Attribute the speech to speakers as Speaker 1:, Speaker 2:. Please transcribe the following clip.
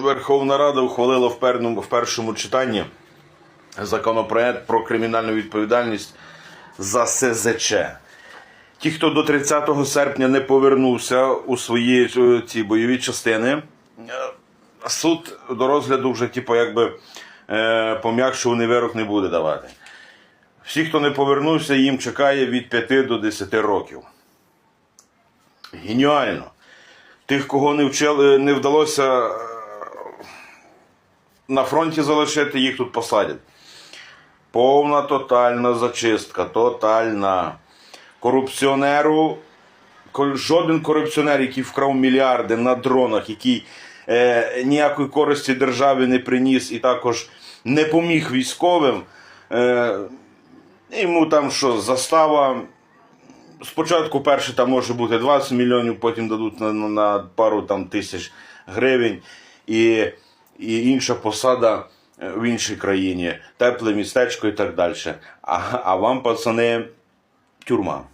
Speaker 1: Верховна Рада ухвалила в першому читанні законопроект про кримінальну відповідальність за СЗЧ. Ті, хто до 30 серпня не повернувся у свої е, ці бойові частини, е, суд до розгляду вже, типу, якби е, пом'якшуваний вирок не буде давати. Всі, хто не повернувся, їм чекає від 5 до 10 років. Геніально. Тих, кого не, вчили, не вдалося на фронті залишити, їх тут посадять. Повна тотальна зачистка, тотальна. Корупціонеру, жоден корупціонер, який вкрав мільярди на дронах, який е, ніякої користі державі не приніс і також не поміг військовим. Е, йому там що, застава. Спочатку перше там може бути 20 мільйонів, потім дадуть на, на- пару там тисяч гривень. І, і інша посада е, в іншій країні, тепле містечко і так далі. А, а вам, пацани, тюрма.